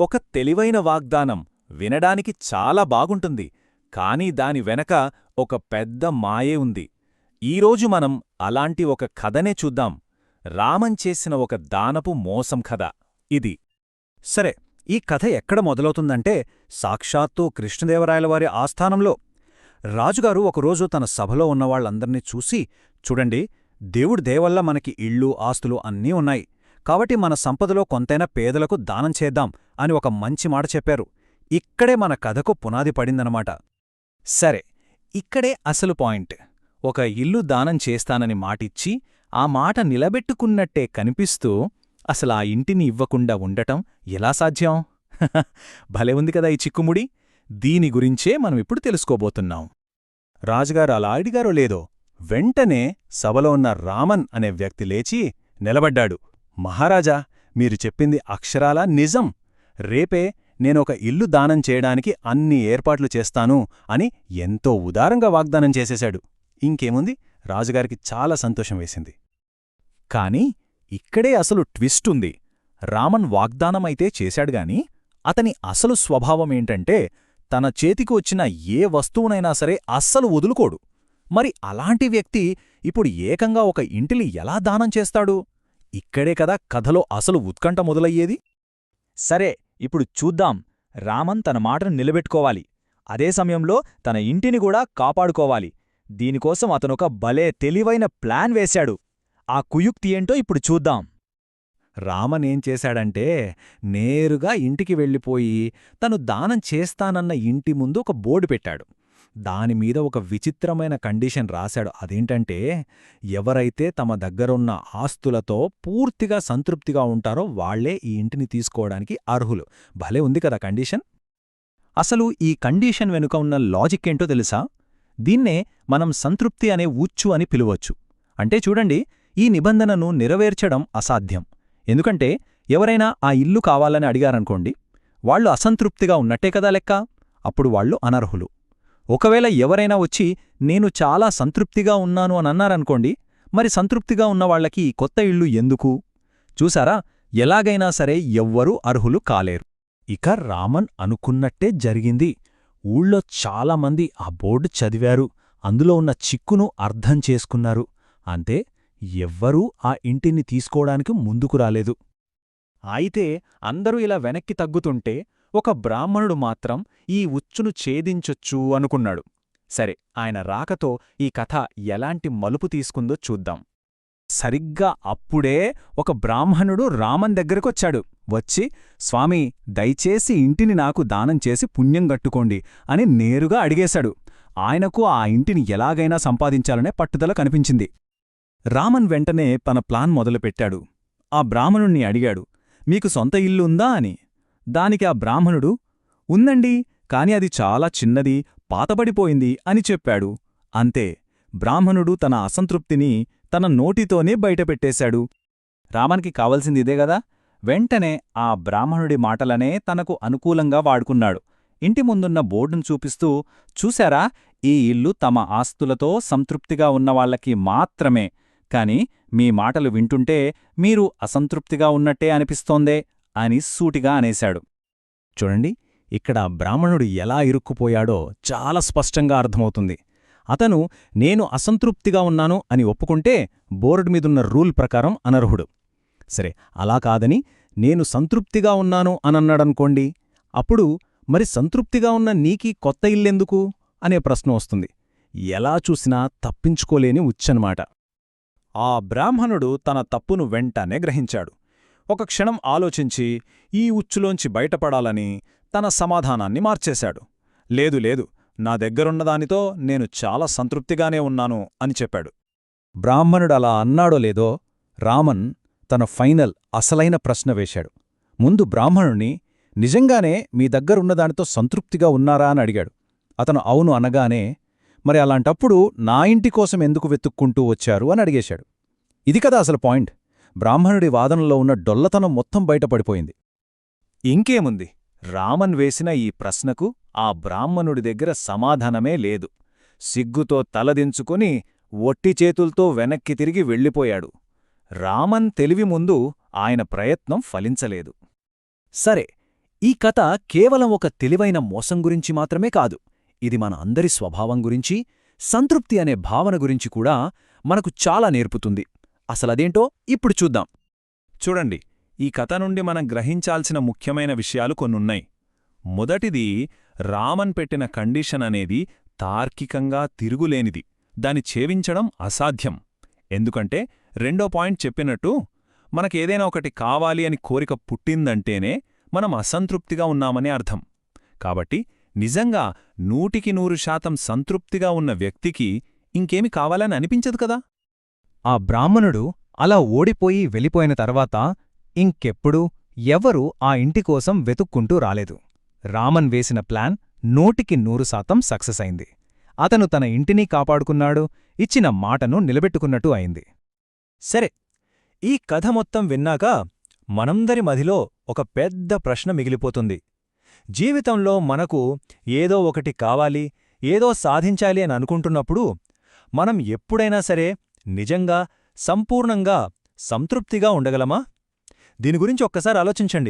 ఒక తెలివైన వాగ్దానం వినడానికి చాలా బాగుంటుంది కాని దాని వెనక ఒక పెద్ద మాయే ఉంది. ఈరోజు మనం అలాంటి ఒక కథనే చూద్దాం. రామన్ చేసిన ఒక దానపు మోసం కథ ఇది. సరే ఈ కథ ఎక్కడ మొదలవుతుందంటే సాక్షాత్తు కృష్ణదేవరాయలవారి ఆస్థానంలో. రాజుగారు ఒకరోజు తన సభలో ఉన్నవాళ్ళందర్నీ చూసి చూడండి దేవుడి దేవల్ల మనకి ఇళ్ళు ఆస్తులు అన్నీ ఉన్నాయి. కాబట్టి మన సంపదలో కొంతైనా పేదలకు దానం చేద్దాం అని ఒక మంచి మాట చెప్పారు. ఇక్కడే మన కథకు పునాది పడిందనమాట సరే ఇక్కడే అసలు పాయింట్. ఒక ఇల్లు దానం చేస్తానని మాటిచ్చి ఆ మాట నిలబెట్టుకున్నట్టే కనిపిస్తూ అసలు ఆ ఇంటిని ఇవ్వకుండా ఉండటం ఎలా సాధ్యం? భలే ఉంది కదా ఈ చిక్కుముడి. దీని గురించే మనం ఇప్పుడు తెలుసుకోబోతున్నాం. రాజుగారు అలా అడిగారో లేదో వెంటనే సభలో ఉన్న రామన్ అనే వ్యక్తి లేచి నిలబడ్డాడు. మహారాజా మీరు చెప్పింది అక్షరాలా నిజం? రేపే నేనొక ఇల్లు దానం చేయడానికి అన్ని ఏర్పాట్లు చేస్తాను అని ఎంతో ఉదారంగా వాగ్దానం చేసేశాడు. ఇంకేముంది? రాజుగారికి చాలా సంతోషం వేసింది. కాని ఇక్కడే అసలు ట్విస్ట్ ఉంది. రామన్ వాగ్దానమైతే చేశాడుగాని అతని అసలు స్వభావమేంటంటే తన చేతికి వచ్చిన ఏ వస్తువునైనా సరే అస్సలు వదులుకోడు. మరి అలాంటి వ్యక్తి ఇప్పుడు ఏకంగా ఒక ఇంటిని ఎలా దానం చేస్తాడు? ఇక్కడే కదా కథలో అసలు ఉత్కంఠ మొదలయ్యేది? సరే ఇప్పుడు చూద్దాం. రామన్ తన మాటను నిలబెట్టుకోవాలి. అదే సమయంలో తన ఇంటిని కూడా కాపాడుకోవాలి. దీనికోసం అతనొక భలే తెలివైన ప్లాన్ వేశాడు. ఆ కుయుక్తి ఏంటో ఇప్పుడు చూద్దాం. రామనేం చేశాడంటే నేరుగా ఇంటికి వెళ్ళిపోయి తను దానం చేస్తానన్న ఇంటి ముందు ఒక బోర్డు పెట్టాడు. దానిమీద ఒక విచిత్రమైన కండిషన్ రాశాడు. అదేంటంటే ఎవరైతే తమ దగ్గరున్న ఆస్తులతో పూర్తిగా సంతృప్తిగా ఉంటారో వాళ్ళే ఈ ఇంటిని తీసుకోవడానికి అర్హులు. భలే ఉంది కదా కండిషన్. అసలు ఈ కండిషన్ వెనుక ఉన్న లాజిక్ ఏంటో తెలుసా? దీన్నే మనం సంతృప్తి అనే ఉచ్చు అని పిలువచ్చు. అంటే చూడండి ఈ నిబంధనను నెరవేర్చడం అసాధ్యం. ఎందుకంటే ఎవరైనా ఆ ఇల్లు కావాలని అడిగారనుకోండి వాళ్ళు అసంతృప్తిగా ఉన్నట్టే కదా లెక్క? అప్పుడు వాళ్ళు అనర్హులు. ఒకవేళ ఎవరైనా వచ్చి నేను చాలా సంతృప్తిగా ఉన్నాను అని అన్నారనుకోండి మరి సంతృప్తిగా ఉన్నవాళ్ళకి ఈ కొత్త ఇళ్ళు ఎందుకు? చూసారా? ఎలాగైనా సరే ఎవ్వరూ అర్హులు కాలేరు. ఇక రామన్ అనుకున్నట్టే జరిగింది. ఊళ్ళో చాలామంది ఆ బోర్డు చదివారు. అందులో ఉన్న చిక్కును అర్థం చేసుకున్నారు. అంతే ఎవ్వరూ ఆ ఇంటిని తీసుకోవడానికి ముందుకు రాలేదు. అయితే అందరూ ఇలా వెనక్కి తగ్గుతుంటే ఒక బ్రాహ్మణుడు మాత్రం ఈ ఉచ్చును ఛేదించొచ్చు అనుకున్నాడు. సరే ఆయన రాకతో ఈ కథ ఎలాంటి మలుపు తీసుకుందో చూద్దాం. సరిగ్గా అప్పుడే ఒక బ్రాహ్మణుడు రామన్ దగ్గరకొచ్చాడు. వచ్చి స్వామి దయచేసి ఇంటిని నాకు దానం చేసి పుణ్యం గట్టుకోండి అని నేరుగా అడిగేశాడు. ఆయనకు ఆ ఇంటిని ఎలాగైనా సంపాదించాలనే పట్టుదల కనిపించింది. రామన్ వెంటనే తన ప్లాన్ మొదలుపెట్టాడు. ఆ బ్రాహ్మణుణ్ణి అడిగాడు మీకు సొంత ఇల్లు ఉందా అని. దానికి ఆ బ్రాహ్మణుడు ఉందండి కాని అది చాలా చిన్నది పాతబడిపోయింది అని చెప్పాడు. అంతే బ్రాహ్మణుడు తన అసంతృప్తిని తన నోటితోనే బయటపెట్టేశాడు. రామానికి కావలసింది ఇదే గదా? వెంటనే ఆ బ్రాహ్మణుడి మాటలనే తనకు అనుకూలంగా వాడుకున్నాడు. ఇంటి ముందున్న బోర్డును చూపిస్తూ చూశారా ఈ ఇల్లు తమ ఆస్తులతో సంతృప్తిగా ఉన్నవాళ్ళకి మాత్రమే కాని మీ మాటలు వింటుంటే మీరు అసంతృప్తిగా ఉన్నట్టే అనిపిస్తోందే అని సూటిగా అనేశాడు. చూడండి ఇక్కడ బ్రాహ్మణుడు ఎలా ఇరుక్కుపోయాడో చాలా స్పష్టంగా అర్థమవుతుంది. అతను నేను అసంతృప్తిగా ఉన్నాను అని ఒప్పుకుంటే బోర్డు మీదున్న రూల్ ప్రకారం అనర్హుడు. సరే అలా కాదని నేను సంతృప్తిగా ఉన్నాను అనన్నాడనుకోండి అప్పుడు మరి సంతృప్తిగా ఉన్న నీకీ కొత్త ఇల్లెందుకు? అనే ప్రశ్న వస్తుంది. ఎలా చూసినా తప్పించుకోలేని ఉచ్చనమాట ఆ బ్రాహ్మణుడు తన తప్పును వెంటనే గ్రహించాడు. ఒక క్షణం ఆలోచించి ఈ ఉచ్చులోంచి బయటపడాలని తన సమాధానాన్ని మార్చేశాడు. లేదు లేదు నా దగ్గరున్నదానితో నేను చాలా సంతృప్తిగానే ఉన్నాను అని చెప్పాడు. బ్రాహ్మణుడలా అన్నాడో లేదో రామన్ తన ఫైనల్ అసలైన ప్రశ్న వేశాడు. ముందు బ్రాహ్మణుణ్ణి నిజంగానే మీ దగ్గరున్నదానితో సంతృప్తిగా ఉన్నారా? అని అడిగాడు. అతను అవును అనగానే మరి అలాంటప్పుడు నా ఇంటి కోసం ఎందుకు వెతుక్కుంటూ వచ్చారు? అని అడిగేశాడు. ఇది కదా అసలు పాయింట్. బ్రాహ్మణుడి వాదనలో ఉన్న డొల్లతనం మొత్తం బయటపడిపోయింది. ఇంకేముంది? రామన్ వేసిన ఈ ప్రశ్నకు ఆ బ్రాహ్మణుడి దగ్గర సమాధానమే లేదు. సిగ్గుతో తలదించుకుని ఒట్టి చేతుల్తో వెనక్కి తిరిగి వెళ్ళిపోయాడు. రామన్ తెలివి ముందు ఆయన ప్రయత్నం ఫలించలేదు. సరే ఈ కథ కేవలం ఒక తెలివైన మోసం గురించి మాత్రమే కాదు ఇది మన అందరి స్వభావం గురించి సంతృప్తి అనే భావన గురించి కూడా మనకు చాలా నేర్పుతుంది. అసలదేంటో ఇప్పుడు చూద్దాం. చూడండి ఈ కథ నుండి మనం గ్రహించాల్సిన ముఖ్యమైన విషయాలు కొన్నున్నాయి. మొదటిది రామన్ పెట్టిన కండిషన్ అనేది తార్కికంగా తిరుగులేనిది. దాని ఛేవించడం అసాధ్యం. ఎందుకంటే రెండో పాయింట్ చెప్పినట్టు మనకేదైనా ఒకటి కావాలి అని కోరిక పుట్టిందంటేనే మనం అసంతృప్తిగా ఉన్నామని అర్థం. కాబట్టి నిజంగా నూటికి నూరు శాతం సంతృప్తిగా ఉన్న వ్యక్తికి ఇంకేమి కావాలని అనిపించదు కదా? ఆ బ్రాహ్మణుడు అలా ఓడిపోయి వెళ్ళిపోయిన తర్వాత ఇంకెప్పుడూ ఎవరూ ఆ ఇంటికోసం వెతుక్కుంటూ రాలేదు. రామన్ వేసిన ప్లాన్ నూటికి నూరు శాతం సక్సెస్ అయింది. అతను తన ఇంటిని కాపాడుకున్నాడు ఇచ్చిన మాటను నిలబెట్టుకున్నట్టు అయింది. సరే ఈ కథ మొత్తం విన్నాక మనందరి మదిలో ఒక పెద్ద ప్రశ్న మిగిలిపోతుంది. జీవితంలో మనకు ఏదో ఒకటి కావాలి ఏదో సాధించాలి అని అనుకుంటున్నప్పుడు మనం ఎప్పుడైనా సరే నిజంగా సంపూర్ణంగా సంతృప్తిగా ఉండగలమా? దీని గురించి ఒక్కసారి ఆలోచించండి.